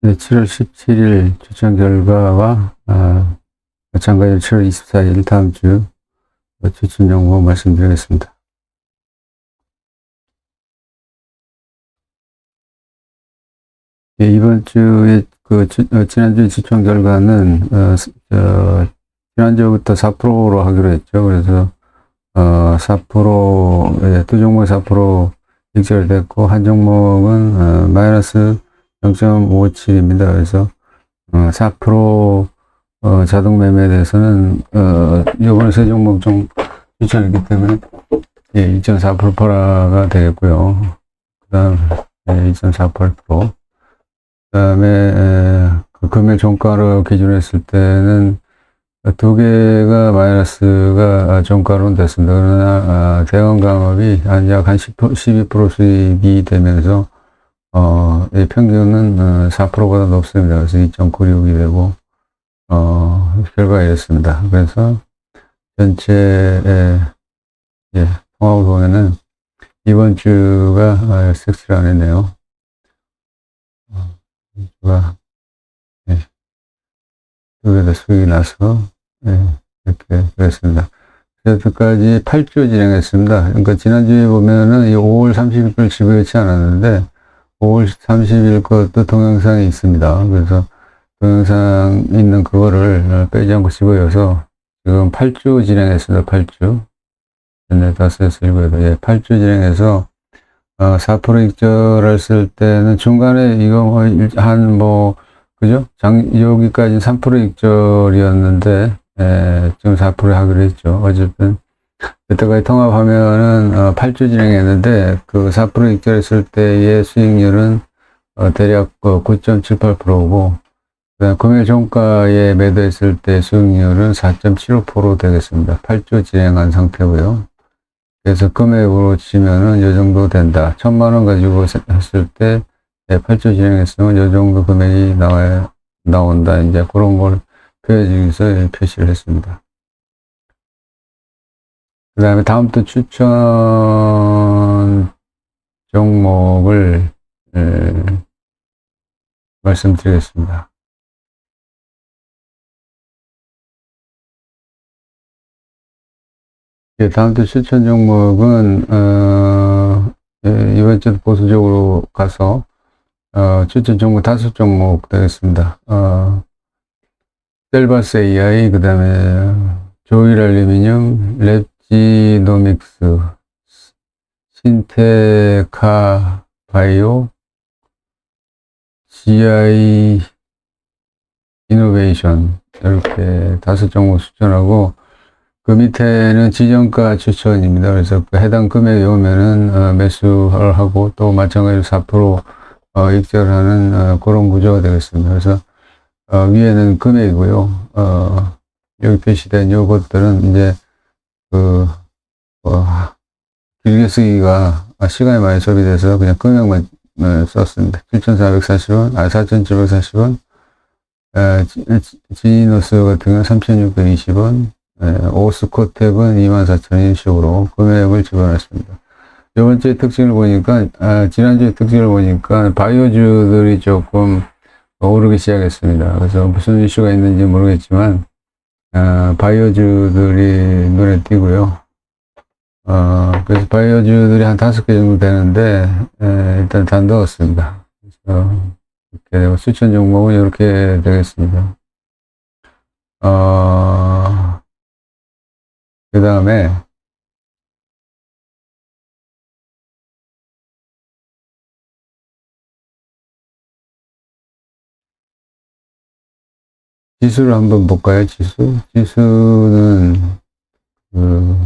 네, 7월 17일 추천 결과와 아, 마찬가지로 7월 24일 다음 주 추천 정보 말씀드리겠습니다. 예, 이번 주에 그 주- 어, 지난주 추천 결과는 어, 스- 어, 지난주부터 4%로 하기로 했죠. 그래서 어, 4%, 두 종목 4% 익절됐고 한 종목은 어, 마이너스 0.57입니다. 그래서 어, 4% 어, 자동 매매에 대해서는 어, 이번에 세 종목 좀 추천했기 때문에 예, 2.48% 퍼라가 되겠고요. 그 다음 예, 2.48%. 그다음에 에, 그 금일 종가로 기준으로 했을 때는 두 개가 마이너스가 종가로는 됐습니다. 그러나 아, 대형 강업이 10, 12% 수익이 되면서 어, 이 평균은 어, 4%보다 높습니다. 그래서 2.96이 되고 어, 결과가 이렇습니다. 그래서 전체의 예, 통합을 보면은 이번 주가 아, 섹스를 안 했네요. 어, 이 주가 예, 두개다 수익이 나서 예, 이렇게 그랬습니다. 여태까지 8주 진행했습니다. 그러니까 지난주에 보면은 이 5월 30일 집어넣지 않았는데 5월 30일 것도 동영상이 있습니다. 그래서 동영상 있는 그거를 어, 빼지 않고 집어여서 지금 8주 진행했습니다. 8주. 네, 다섯, 여섯, 예, 8주 진행해서 어, 4% 익절했을 때는 중간에 이거 뭐 한 뭐 그죠? 장 여기까지 3% 익절이었는데 예, 지금 4% 하기로 했죠. 어쨌든 여태까지 통합하면은 어, 8주 진행했는데 그4% 익절했을 때의 수익률은 어, 대략 어, 9.78%고 그다음 금일 종가에 매도했을 때 수익률은 4.75% 되겠습니다. 8주 진행한 상태고요. 그래서 금액으로 치면은 요 정도 된다. 천만 원 가지고 했을 때 8주 진행했으면 요 정도 금액이 나와야 나온다. 이제 그런 걸 위해서 표시를 했습니다. 그 다음에 다음 또 추천 종목을 에, 말씀드리겠습니다. 예, 다음 주 추천 종목은 어, 예, 이번 주도 보수적으로 가서 어, 추천 종목 다섯 종목 되겠습니다. 어, 셀바스 AI, 그 다음에 조일 알루미늄, 랩 지노믹스, 신테카 바이오, GI 이노베이션 이렇게 다섯 종목 추천하고 그 밑에는 지정가 추천입니다. 그래서 그 해당 금액이 오면은 어, 매수를 하고 또 마찬가지로 4% 어, 익절하는 어, 그런 구조가 되겠습니다. 그래서 어, 위에는 금액이고요. 어, 여기 표시된 요것들은 이제 그 어, 길게 쓰기가 시간이 많이 소비돼서 그냥 금액만 어, 썼습니다. 7,440원, 아 4,740원. 에, 지니노스 같은 경우는 3,620원. 예, 오스코텍은 24,000원식으로 금액을 집어넣습니다. 이번 주의 특징을 보니까, 아, 지난주의 특징을 보니까 바이오주들이 조금 오르기 시작했습니다. 그래서 무슨 이슈가 있는지 모르겠지만, 아, 바이오주들이 눈에 띄고요. 어, 그래서 바이오주들이 한 다섯 개 정도 되는데, 에, 일단 다 넣었습니다. 그래서 이렇게 되고, 수천 종목은 이렇게 되겠습니다. 어, 그 다음에 지수를 한번 볼까요? 지수? 지수는 그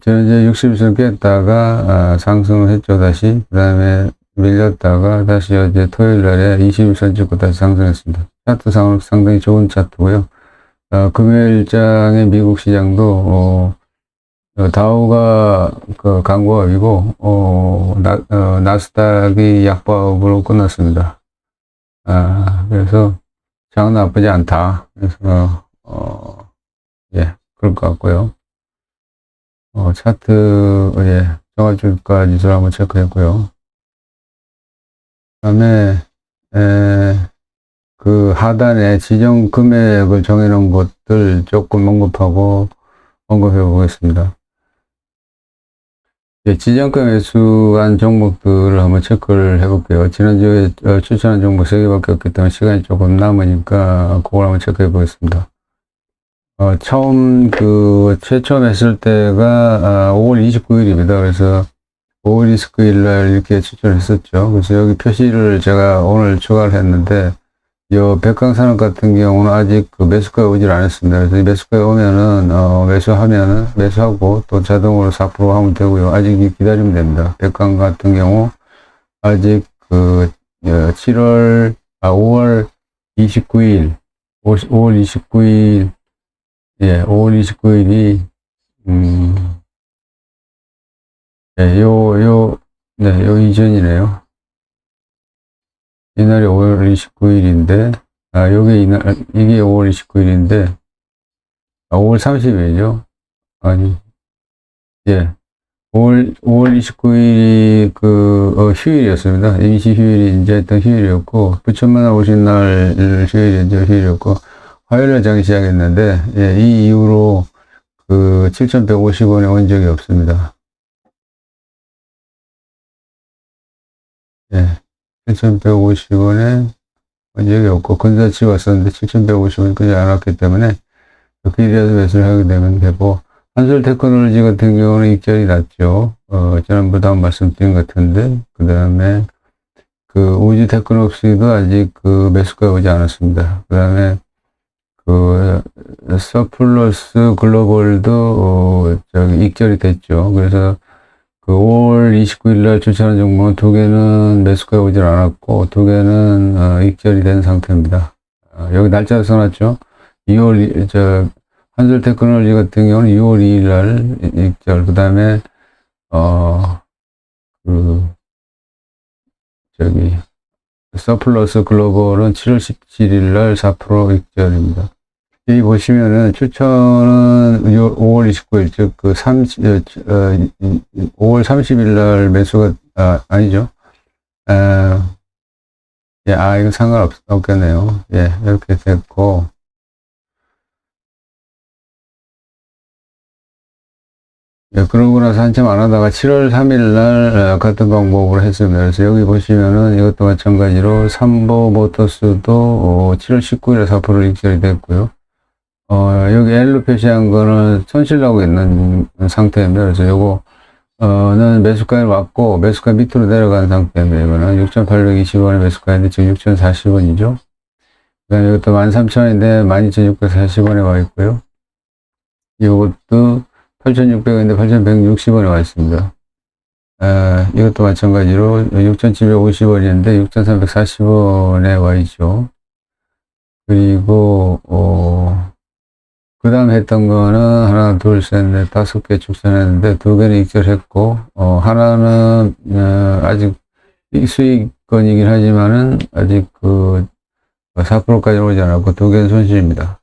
저는 이제 60선 깼다가 아, 상승을 했죠 다시 그 다음에 밀렸다가 다시 어제 토요일 날에 21선 찍고 다시 상승했습니다. 차트상으로 상당히 좋은 차트고요. 어, 금요일장의 미국 시장도 어, 어, 다우가 그 강보합이고 어, 나, 어, 나스닥이 약보합으로 끝났습니다. 아, 그래서 장 나쁘지 않다. 그래서 어, 예, 그럴 것 같고요. 어, 차트 예, 정화주가 지수를 한번 체크했고요. 다음에, 에, 그 하단에 지정 금액을 정해놓은 것들 조금 언급하고 언급해 보겠습니다. 예, 지정가 매수한 종목들을 한번 체크를 해볼게요. 지난주에 어, 추천한 종목 3개밖에 없기 때문에 시간이 조금 남으니까 그걸 한번 체크해 보겠습니다. 어, 처음 그 최초 했을 때가 아, 5월 29일입니다. 그래서 5월 29일 날 이렇게 추천을 했었죠. 그래서 여기 표시를 제가 오늘 추가를 했는데 요 백강산업 같은 경우는 아직 그 매수가 오질 않았습니다. 그래서 이 매수가 오면은 어, 매수하면은 매수하고 또 자동으로 4% 하면 되고요. 아직 기다리면 됩니다. 백강 같은 경우 아직 그 7월 아 5월 29일 5월 29일 예 5월 29일이 음 예, 요, 요, 네, 요 이전이네요. 이날이 5월 29일인데, 아, 요게 이날, 이게 5월 29일인데, 아, 5월 30일이죠? 아니, 예. 5월, 5월 29일이 그, 어, 휴일이었습니다. 임시 휴일이 인제했던 휴일이었고, 부천만 오신 날 휴일이 이제 휴일이었고, 화요일날 장이 시작했는데, 예, 이 이후로 그 7,150원에 온 적이 없습니다. 예. 7,150원에 원적이 없고, 근사치 왔었는데 7,150원 끄지 않았기 때문에, 길이라도 매수를 하게 되면 되고, 한솔 테크놀로지 같은 경우는 익절이 낮죠. 어, 지난번도 한 말씀드린 것 같은데, 그 다음에, 그 우주 테크놀로지도 아직 그 매수가 오지 않았습니다. 그 다음에, 그, 서플러스 글로벌도, 어, 저기, 익절이 됐죠. 그래서, 그 5월 29일 날 추천한 종목은 두 개는 매수가 오질 않았고, 두 개는, 어, 익절이 된 상태입니다. 어, 여기 날짜 써놨죠. 2월, 저, 한솔 테크놀로지 같은 경우는 2월 2일 날 익절, 그 다음에, 어, 그, 저기, 서플러스 글로벌은 7월 17일 날 4% 익절입니다. 여기 보시면은 추천은 5월 29일, 즉, 그 30, 어, 5월 30일 날 매수가, 아, 아니죠. 아, 예, 아, 이거 상관없겠네요. 예, 이렇게 됐고, 예, 그러고 나서 한참 안 하다가 7월 3일 날 같은 방법으로 했습니다. 그래서 여기 보시면은 이것도 마찬가지로 삼보 모터스도 7월 19일에 4% 익절이 됐고요. 어, 여기 L로 표시한 거는 손실나고 있는 상태입니다. 그래서 요거, 어는 매수가에 왔고, 매수가 밑으로 내려간 상태입니다. 이거는 6,820원에 매수가인데 지금 6,040원이죠. 그 다음에 이것도 13,000원인데 12,640원에 와 있고요. 이것도 8,600원인데 8,160원에 와 있습니다. 아, 이것도 마찬가지로 6,750원이었는데 6,340원에 와 있죠. 그리고, 어, 그 다음 했던 거는 하나, 둘, 셋, 넷, 다섯 개 추천했는데 두 개는 익절했고, 어, 하나는, 어, 아직 수익권이긴 하지만은 아직 그 4%까지 오지 않았고 두 개는 손실입니다.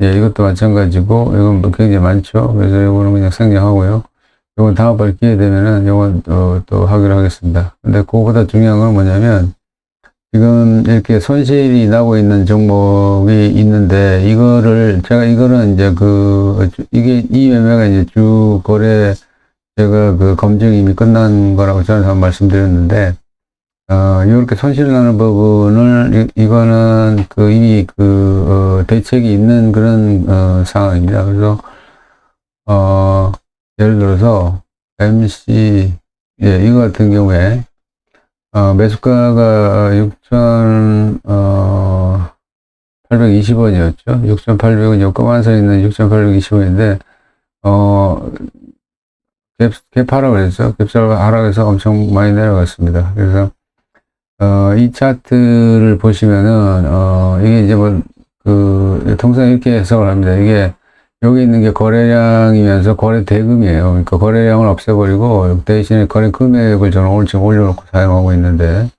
예, 이것도 마찬가지고, 이건 뭐 굉장히 많죠. 그래서 이거는 그냥 생략하고요. 이건 다음번에 기회 되면은 이건 또, 또 하기로 하겠습니다. 근데 그거보다 중요한 건 뭐냐면, 지금 이렇게 손실이 나고 있는 종목이 있는데, 이거를, 제가 이거는 이제 그, 이게, 이 매매가 이제 주 거래, 제가 그 검증이 이미 끝난 거라고 저는 한번 말씀드렸는데, 어, 이렇게 손실 나는 부분을, 이, 거는 그 이미 그, 어, 대책이 있는 그런, 어, 상황입니다. 그래서, 어, 예를 들어서, MC, 예, 이거 같은 경우에, 어, 매수가가 6천, 어, 820원이었죠. 6,800원, 요까만서 있는 6,820원인데, 어, 갭, 갭하라고 그랬죠. 갭살 하라고 해서 엄청 많이 내려갔습니다. 그래서, 어, 이 차트를 보시면은, 어, 이게 이제 뭐, 그, 통상 이렇게 해석을 합니다. 이게, 여기 있는 게 거래량이면서 거래 대금이에요. 그러니까 거래량을 없애버리고, 대신에 거래 금액을 저는 오늘 지금 올려놓고 사용하고 있는데,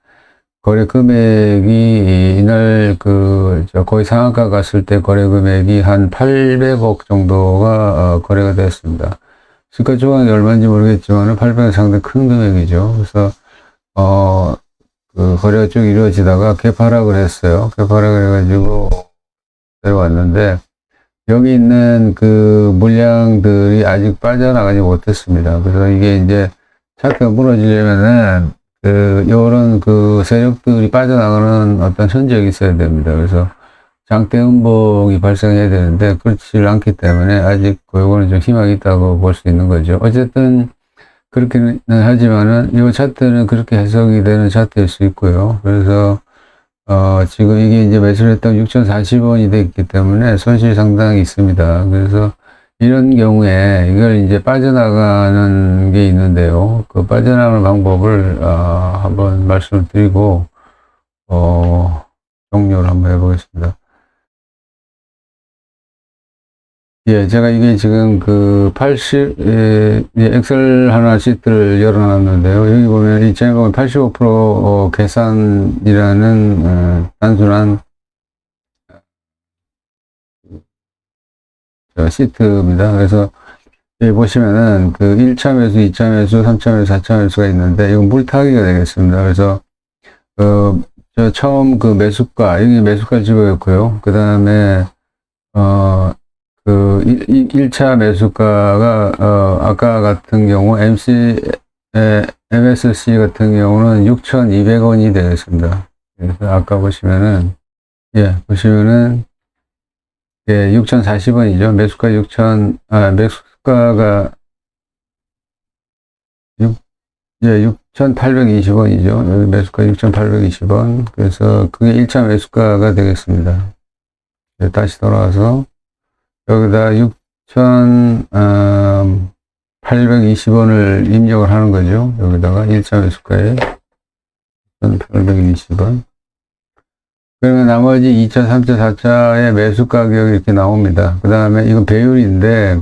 거래 금액이, 이날 그, 저 거의 상한가 갔을 때 거래 금액이 한 800억 정도가, 어, 거래가 됐습니다. 시가 조각이 얼마인지 모르겠지만, 800억 상당히 큰 금액이죠. 그래서, 어, 그 거래가 쭉 이루어지다가 개파락을 했어요. 개파락을 해가지고 내려왔는데 여기 있는 그 물량들이 아직 빠져나가지 못했습니다. 그래서 이게 이제 차트가 무너지려면은 그 요런 그 세력들이 빠져나가는 어떤 흔적이 있어야 됩니다. 그래서 장대 음봉이 발생해야 되는데 그렇지 않기 때문에 아직 요거는 좀 희망이 있다고 볼 수 있는 거죠. 어쨌든 그렇게는 하지만은 이 차트는 그렇게 해석이 되는 차트일 수 있고요. 그래서 어 지금 이게 이제 매수를 했다면 6,040원이 됐기 때문에 손실이 상당히 있습니다. 그래서 이런 경우에 이걸 이제 빠져나가는 게 있는데요. 그 빠져나가는 방법을 어 한번 말씀을 드리고 어 종료를 한번 해보겠습니다. 예, 제가 이게 지금 그 80, 예, 예, 엑셀 하나 시트를 열어놨는데요. 여기 보면 이 제가 보면 85% 어, 계산이라는 어, 단순한 저 시트입니다. 그래서 여기 보시면은 그 1차 매수, 2차 매수, 3차 매수, 4차 매수가 있는데 이건 물타기가 되겠습니다. 그래서 어, 저 처음 그 매수가, 여기 매수가 집어였고요. 그 다음에 어, 그 1, 차 매수가가 어 아까 같은 경우 MC 에, MSC 같은 경우는 6,200원이 되겠습니다. 그래서 아까 보시면은 예 보시면은 예 6,040원이죠. 매수가 6,000 아 매수가가 6 예, 6,820원이죠. 여기 매수가 6,820원. 그래서 그게 1차 매수가가 되겠습니다. 예, 다시 돌아와서 여기다 6,820원을 입력을 하는 거죠. 여기다가 1차 매수가에 6,820원. 그러면 나머지 2차, 3차, 4차의 매수 가격이 이렇게 나옵니다. 그 다음에 이건 배율인데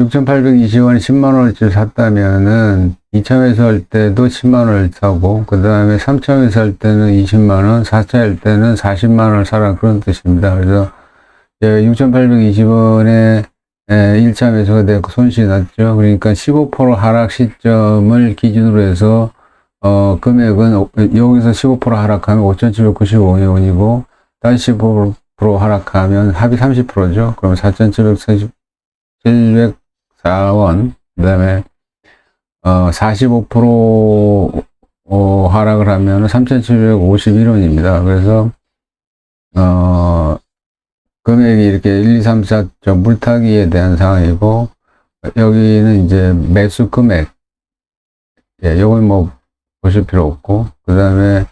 6,820원에 10만원어치 샀다면은 2차 매수할 때도 10만원을 사고 그 다음에 3차 매수할 때는 20만원, 4차일 때는 40만원을 사라 그런 뜻입니다. 그래서 6,820원에 1차 매수가 되고 손실이 났죠. 그러니까 15% 하락 시점을 기준으로 해서 어, 금액은 여기서 15% 하락하면 5,795원이고 다시 15% 하락하면 합이 30%죠. 그럼 4,704원. 그다음에 어, 45% 어, 하락을 하면 3,751원입니다. 그래서 어, 금액이 이렇게 1, 2, 3, 4점 물타기에 대한 상황이고, 여기는 이제 매수 금액. 예, 요건 뭐 보실 필요 없고, 그 다음에,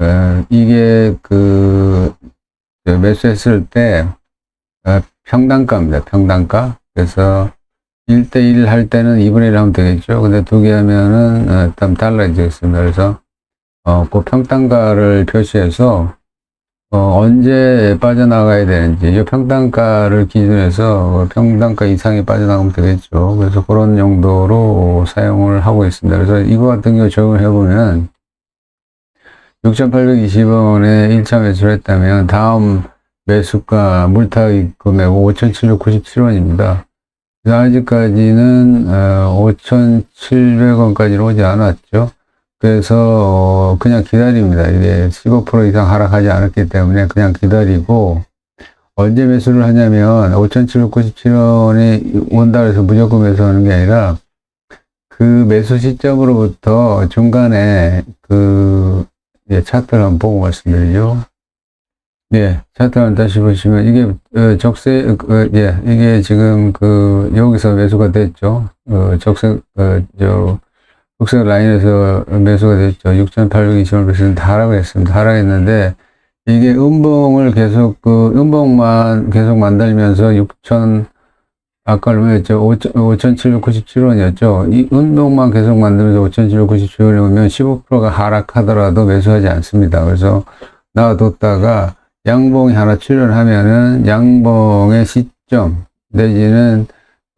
어, 이게 그, 매수했을 때, 어, 평단가입니다. 평단가. 그래서 1대1 할 때는 2분의 1 하면 되겠죠. 근데 두 개 하면은, 어, 일단 달라지겠습니다. 그래서, 어, 그 평단가를 표시해서, 어, 언제 빠져나가야 되는지, 이 평단가를 기준해서 평단가 이상이 빠져나가면 되겠죠. 그래서 그런 용도로 사용을 하고 있습니다. 그래서 이거 같은 경우 적용을 해보면, 6,820원에 1차 매수를 했다면, 다음 매수가 물타기 금액 5,797원입니다. 아직까지는 5,700원까지는 오지 않았죠. 그래서 어, 그냥 기다립니다. 이게 15% 이상 하락하지 않았기 때문에 그냥 기다리고 언제 매수를 하냐면 5,797원이 온다 그래서 무조건 매수하는 게 아니라 그 매수 시점으로부터 중간에 그 예, 차트를 한번 보고 말씀드리죠. 예, 차트를 다시 보시면 이게 어, 적세 어, 예, 이게 지금 그 여기서 매수가 됐죠. 어, 적세 저 국색 라인에서 매수가 됐죠. 6,820원 매수는 하락을 했습니다. 하락했는데, 이게 음봉을 계속, 그, 음봉만 계속 만들면서 6,000, 아까 얼마였죠? 5,797원이었죠. 이 음봉만 계속 만들면서 5,797원이 오면 15%가 하락하더라도 매수하지 않습니다. 그래서 놔뒀다가 양봉이 하나 출현하면은 양봉의 시점, 내지는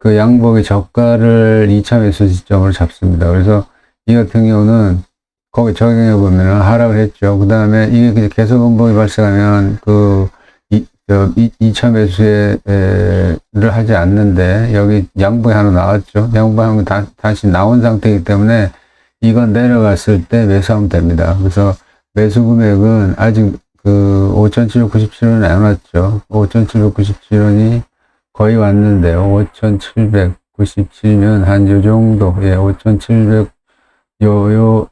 그 양봉의 저가를 2차 매수 시점으로 잡습니다. 그래서 이 같은 경우는 거기 적용해 보면 하락을 했죠. 그 다음에 이게 계속 음봉이 발생하면 그 이, 저, 2차 매수를 하지 않는데 여기 양봉이 하나 나왔죠. 양봉이 다, 다시 나온 상태이기 때문에 이건 내려갔을 때 매수하면 됩니다. 그래서 매수 금액은 아직 그 5,797원이 안 왔죠. 5,797원이 거의 왔는데요. 5,797면 한 요 정도, 예, 5,700, 요, 요,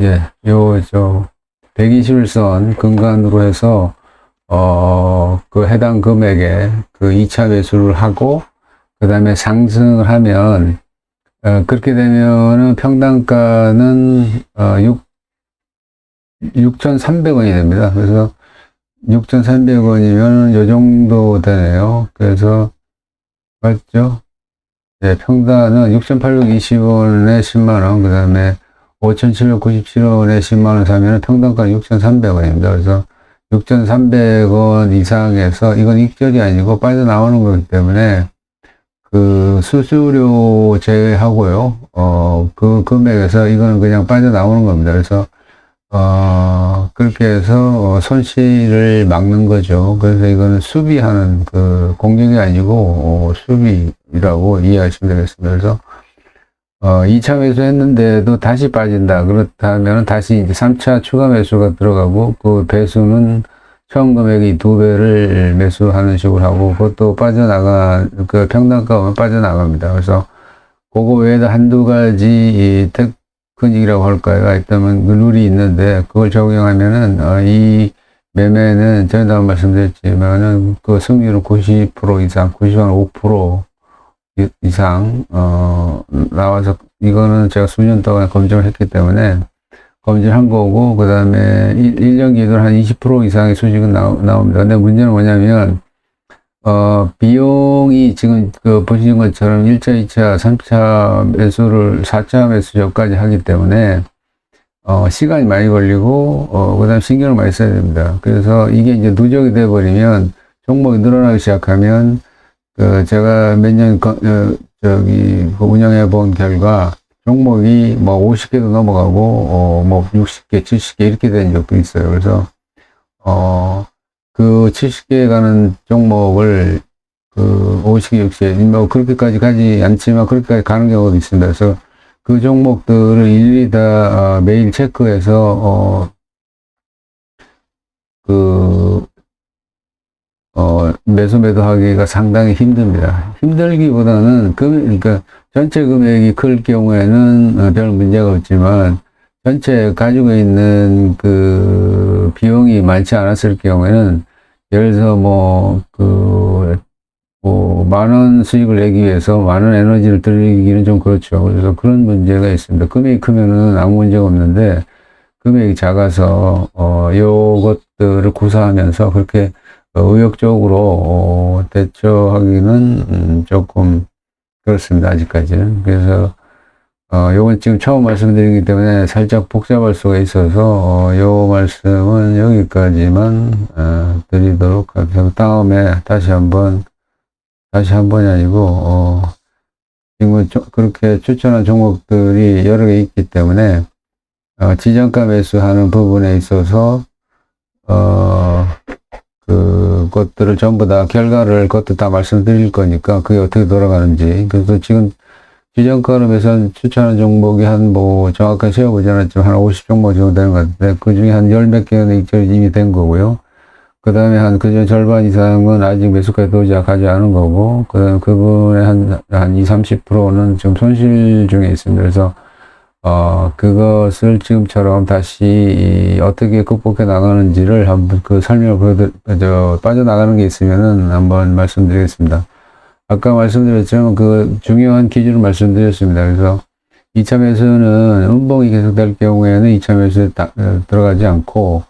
예, 요, 저, 121선 근간으로 해서, 어, 그 해당 금액에 그 2차 매수를 하고, 그 다음에 상승을 하면, 어, 그렇게 되면은 평당가는, 어, 6, 6,300원이 됩니다. 그래서 6,300원이면 요 정도 되네요. 그래서, 맞죠? 네, 평단은 6,820원에 10만원, 그 다음에 5,797원에 10만원 사면 평당가 6,300원입니다. 그래서 6,300원 이상에서, 이건 익절이 아니고 빠져나오는 거기 때문에, 그 수수료 제외하고요, 어, 그 금액에서 이거는 그냥 빠져나오는 겁니다. 그래서, 어, 그렇게 해서 어, 손실을 막는 거죠. 그래서 이거는 수비하는 그 공격이 아니고 어, 수비라고 이해하시면 되겠습니다. 그래서 어, 2차 매수 했는데도 다시 빠진다. 그렇다면 다시 이제 3차 추가 매수가 들어가고 그 배수는 처음 금액이 두 배를 매수하는 식으로 하고 그것도 빠져나가 그 평당가면 빠져나갑니다. 그래서 그거 외에도 한두 가지 이테 크닉이라고 할까요? 있다면 그 룰이 있는데 그걸 적용하면은 어, 이 매매는 전에도 말씀드렸지만은 그 승률은 90% 이상, 95% 이- 이상 어 나와서 이거는 제가 수년 동안 검증을 했기 때문에 검증한 거고 그 다음에 1년 기준 한 20% 이상의 수익은 나, 나옵니다. 근데 문제는 뭐냐면 어 비용이 지금 그 보시는 것처럼 1차, 2차, 3차 매수를 4차 매수 전까지 하기 때문에 어 시간이 많이 걸리고 어 그다음 신경을 많이 써야 됩니다. 그래서 이게 이제 누적이 돼 버리면 종목이 늘어나기 시작하면 그 제가 몇년 어, 저기 그 운영해 본 결과 종목이 뭐 50개도 넘어가고 어 뭐 60개, 70개 이렇게 된 적도 있어요. 그래서 어 그 70개 가는 종목을 그 50개, 60개 뭐 그렇게까지 가지 않지만 그렇게까지 가는 경우도 있습니다. 그래서 그 종목들을 일일이 다 어, 매일 체크해서 어그 어, 매수 매도하기가 상당히 힘듭니다. 힘들기보다는 금, 그러니까 전체 금액이 클 경우에는 어, 별 문제가 없지만 전체 가지고 있는 그 비용이 많지 않았을 경우에는 예를 들어서 뭐, 그, 뭐, 만원 수익을 내기 위해서 만원 에너지를 들이기는 좀 그렇죠. 그래서 그런 문제가 있습니다. 금액이 크면은 아무 문제가 없는데 금액이 작아서, 어, 요것들을 구사하면서 그렇게 어, 의욕적으로 어, 대처하기는 음, 조금 그렇습니다. 아직까지는. 그래서 어, 요건 지금 처음 말씀드리기 때문에 살짝 복잡할 수가 있어서 어, 요 말씀은 여기까지만 어, 드리도록 하겠습니다. 다음에 다시 한번 다시 한 번이 아니고 어, 지금 조- 그렇게 추천한 종목들이 여러 개 있기 때문에 어, 지정가 매수하는 부분에 있어서 어, 그것들을 전부 다 결과를 그것도 다 말씀드릴 거니까 그게 어떻게 돌아가는지 그래서 지금 지정가로 매선 추천하는 종목이 한 뭐 정확하게 세어보지 않았지만 한 50 종목 정도 되는 것 같은데 그 중에 한 열 몇 개는 익절이 이미 된 거고요. 그 다음에 한 그중 절반 이상은 아직 매수가에 도착하지 않은 거고 그 다음에 그분의 한, 한 20, 30%는 지금 손실 중에 있습니다. 그래서 어, 그것을 지금처럼 다시 이 어떻게 극복해 나가는지를 한번 그 설명을 보여드, 저, 빠져나가는 게 있으면은 한번 말씀드리겠습니다. 아까 말씀드렸지만 그 중요한 기준을 말씀드렸습니다. 그래서 2차 매수는 음봉이 계속될 경우에는 2차 매수에 다- 어, 들어가지 않고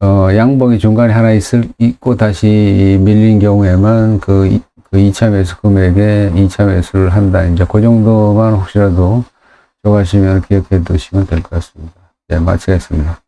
어, 양봉이 중간에 하나 있을, 있고 다시 밀린 경우에만 그, 이- 그 2차 매수 금액에 2차 매수를 한다. 이제 그 정도만 혹시라도 적하시면 기억해 두시면 될 것 같습니다. 네, 마치겠습니다.